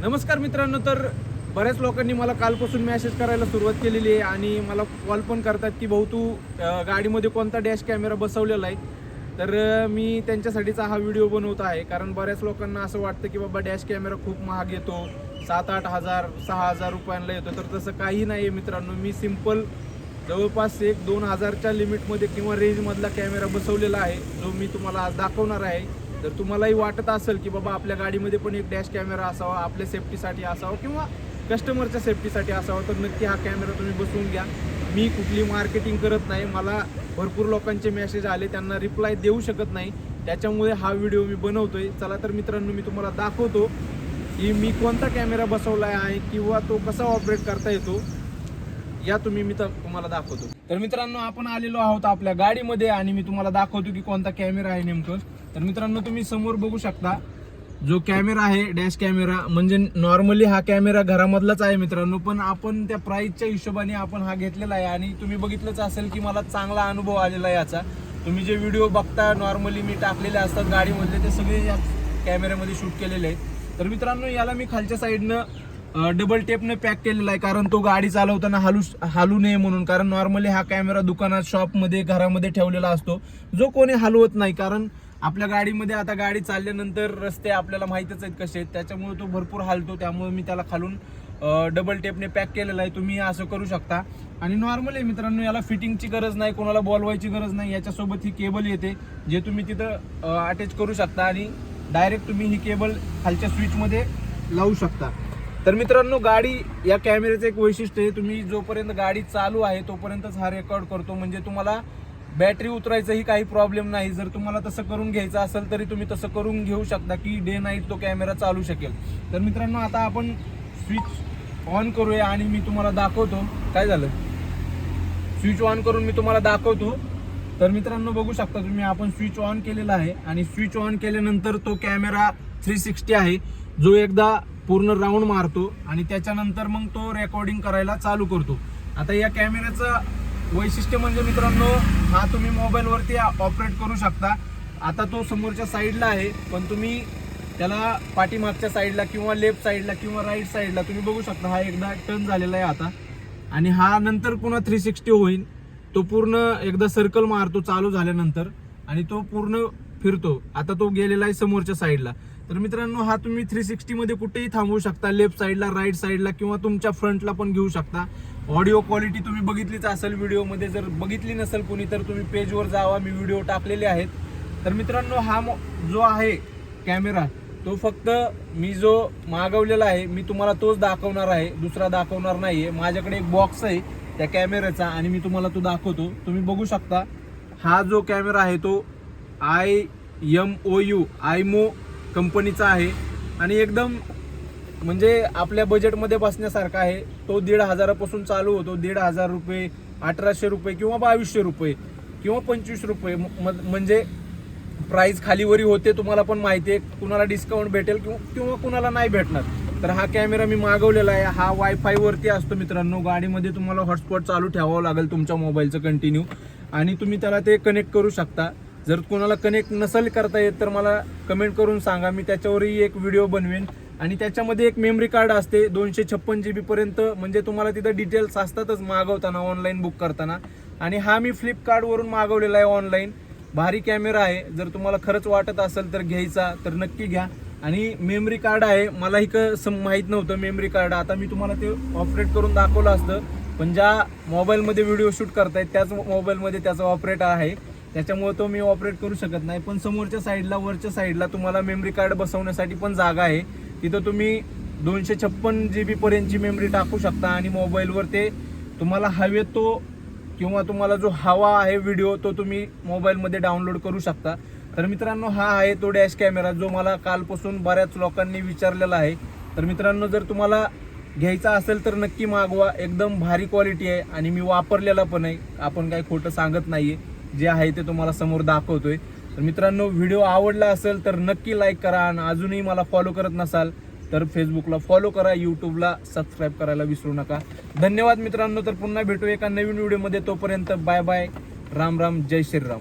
नमस्कार मित्रांनो तर बऱ्याच लोकांनी मला कालपासून मॅसेज करायला सुरुवात केलेली आहे आणि मला कॉल पण करतात की भाऊ तू गाडीमध्ये कोणता डॅश कॅमेरा बसवलेला आहे? तर मी त्यांच्यासाठीचा हा व्हिडिओ बनवत आहे. कारण बऱ्याच लोकांना असं वाटतं की बाबा डॅश कॅमेरा खूप महाग येतो. सात आठ हजार सहा हजार रुपयांना येतो. तर तसं काही नाही आहे मित्रांनो. मी सिंपल जवळपास एक दोन हजारच्या लिमिटमध्ये किंवा रेंजमधला कॅमेरा बसवलेला आहे जो मी तुम्हाला आज दाखवणार आहे. तर तुम्हालाही वाटत असेल की बाबा आपल्या गाडीमध्ये पण एक डॅश कॅमेरा असावा आपल्या सेफ्टीसाठी असावा किंवा कस्टमरच्या सेफ्टीसाठी असावा तर नक्की हा कॅमेरा तुम्ही बसवून घ्या. मी कुठली मार्केटिंग करत नाही मला भरपूर लोकांचे मेसेज आले त्यांना रिप्लाय देऊ शकत नाही. त्याच्यामुळे हा व्हिडिओ मी बनवतोय. चला तर मित्रांनो मी तुम्हाला दाखवतो की मी कोणता कॅमेरा बसवला आहे किंवा तो कसा ऑपरेट करता येतो. या तुम्ही मी तर तुम्हाला दाखवतो. तर मित्रांनो आपण आलेलो आहोत आपल्या गाडीमध्ये आणि मी तुम्हाला दाखवतो की कोणता कॅमेरा आहे नेमकं. तर मित्रांनो तुम्ही समोर बघू शकता जो कॅमेरा आहे डॅश कॅमेरा म्हणजे नॉर्मली हा कॅमेरा घरामधलाच आहे मित्रांनो पण आपण त्या प्राईजच्या हिशोबाने आपण हा घेतलेला आहे आणि तुम्ही बघितलंच असेल की मला चांगला अनुभव आलेला आहे याचा. तुम्ही जे व्हिडिओ बघता नॉर्मली मी टाकलेले असतात गाडीमधले ते सगळे या कॅमेऱ्यामध्ये शूट केलेले आहेत. तर मित्रांनो याला मी खालच्या साईडनं डबल टेपने पॅक केलेला आहे कारण तो गाडी चालवताना हालू हालू नये म्हणून. कारण नॉर्मली हा कॅमेरा दुकानात शॉपमध्ये घरामध्ये ठेवलेला असतो. जो कोणी हलवत नाही कारण आपल्या गाडीमध्ये आता गाडी चालल्यानंतर रस्ते आपल्याला माहीतच आहेत कसे आहेत. त्याच्यामुळे तो भरपूर हालतो त्यामुळे मी त्याला खालून डबल टेपने पॅक केलेला आहे. तुम्ही असं करू शकता. आणि नॉर्मली मित्रांनो याला फिटिंगची गरज नाही कोणाला बॉलवायची गरज नाही. याच्यासोबत ही केबल येते जे तुम्ही तिथं अटॅच करू शकता. आणि डायरेक्ट तुम्ही ही केबल खालच्या स्विचमध्ये लावू शकता. तर मित्रांनो गाडी या कॅमेऱ्याचं एक वैशिष्ट्य आहे तुम्ही जोपर्यंत गाडी चालू आहे तोपर्यंतच हा रेकॉर्ड करतो. म्हणजे तुम्हाला बॅटरी उतरायचाही काही प्रॉब्लेम नाही. जर तुम्हाला तसं करून घ्यायचं असेल तरी तुम्ही तसं करून घेऊ शकता की डे नाईट तो कॅमेरा चालू शकेल. तर मित्रांनो आता आपण स्विच ऑन करूया आणि मी तुम्हाला दाखवतो. काय झालं? स्विच ऑन करून मी तुम्हाला दाखवतो. तर मित्रांनो बघू शकता तुम्ही आपण स्विच ऑन केलेला आहे आणि स्विच ऑन केल्यानंतर तो कॅमेरा थ्री सिक्स्टी आहे. जो एकदा पूर्ण राऊंड मारतो आणि त्याच्यानंतर मग तो रेकॉर्डिंग करायला चालू करतो. आता या कॅमेऱ्याचं वैशिष्ट्य म्हणजे मित्रांनो हा तुम्ही मोबाईलवरती ऑपरेट करू शकता. आता तो समोरच्या साईडला आहे पण तुम्ही त्याला पाठीमागच्या साईडला किंवा लेफ्ट साईडला किंवा राईट साईडला तुम्ही बघू शकता हा एकदा टर्न झालेला आहे आता. आणि हा नंतर पुन्हा थ्री सिक्स्टी होईल. तो पूर्ण एकदा सर्कल मारतो चालू झाल्यानंतर. आणि तो पूर्ण फिरतो. आता तो गेलेला आहे समोरच्या साईडला तर मित्रांनो हा तुम्ही थ्री सिक्स्टी मध्ये कुठेही थांबवू शकता. लेफ्ट साईडला राईट साईडला किंवा तुमच्या फ्रंटला पण घेऊ शकता. ऑडिओ क्वालिटी तुम्ही बघितलीच असेल व्हिडिओमध्ये जर बघितली नसेल कोणी तर तुम्ही पेजवर जावा. मी व्हिडिओ टाकलेले आहेत. तर मित्रांनो हा मो- जो आहे कॅमेरा तो फक्त मी जो मागवलेला आहे मी तुम्हाला तोच दाखवणार आहे. दुसरा दाखवणार नाही आहे माझ्याकडे एक बॉक्स आहे त्या कॅमेऱ्याचा आणि मी तुम्हाला तो दाखवतो. तुम्ही बघू शकता. हा जो कॅमेरा आहे तो I M O U Imou कंपनीचा आहे. आणि एकदम म्हणजे आपल्या बजेटमध्ये बसण्यासारखा आहे. तो दीड हजारापासून चालू होतो. दीड हजार रुपये अठराशे रुपये किंवा बावीसशे रुपये किंवा पंचवीस रुपये. म- म- म्हणजे प्राईज खालीवरी होते तुम्हाला पण माहिती आहे. कुणाला डिस्काउंट भेटेल किंवा किंवा कुणाला नाही भेटणार. तर हा कॅमेरा मी मागवलेला आहे. हा वायफायवरती असतो मित्रांनो. गाडीमध्ये तुम्हाला हॉटस्पॉट चालू ठेवावं लागेल तुमच्या मोबाईलचं कंटिन्यू आणि तुम्ही त्याला ते कनेक्ट करू शकता. जर कोणाला कनेक्ट नसेल करता येत तर मला कमेंट करून सांगा. मी त्याच्यावरही एक व्हिडिओ बनवेन. आणि त्याच्यामध्ये एक मेमरी कार्ड असते दोनशे छप्पन जी बीपर्यंत म्हणजे तुम्हाला तिथं डिटेल्स असतातच मागवताना ऑनलाईन बुक करताना. आणि हा मी फ्लिपकार्टवरून मागवलेला आहे ऑनलाईन भारी कॅमेरा आहे. जर तुम्हाला खरंच वाटत असेल तर घ्यायचा तर नक्की घ्या. आणि मेमरी कार्ड आहे. मला ही माहीत नव्हतं मेमरी कार्ड आता मी तुम्हाला ते ऑपरेट करून दाखवलं असतं. पण ज्या मोबाईलमध्ये व्हिडिओ शूट करतायत त्याच मोबाईलमध्ये त्याचा ऑपरेट आहे. त्याच्यामुळे तो मी ऑपरेट करू शकत नाही. पण समोरच्या साईडला वरच्या साईडला तुम्हाला मेमरी कार्ड बसवण्यासाठी पण जागा आहे. तिथं तुम्ही दोनशे छप्पन जी बी पर्यंतची मेमरी टाकू शकता आणि मोबाईलवर ते तुम्हाला हवे तो किंवा तुम्हाला जो हवा आहे व्हिडिओ तो तुम्ही मोबाईलमध्ये डाउनलोड करू शकता. तर मित्रांनो हा आहे तो डॅश कॅमेरा जो मला कालपासून बऱ्याच लोकांनी विचारलेला आहे. तर मित्रांनो जर तुम्हाला घ्यायचा असेल तर नक्की मागवा. एकदम भारी क्वालिटी आहे आणि मी वापरलेला पण आहे. आपण काही खोटं सांगत नाही आहे जे आहे ते तुम्हाला समोर दाखवतोय. तर मित्रांनो व्हिडिओ आवडला असेल तर नक्की लाईक करा आणि अजूनही मला फॉलो करत नसाल तर फेसबुकला फॉलो करा यूट्यूबला सबस्क्राईब करायला विसरू नका. धन्यवाद मित्रांनो तर पुन्हा भेटू एका नवीन व्हिडिओमध्ये तोपर्यंत बाय बाय राम राम जय श्रीराम.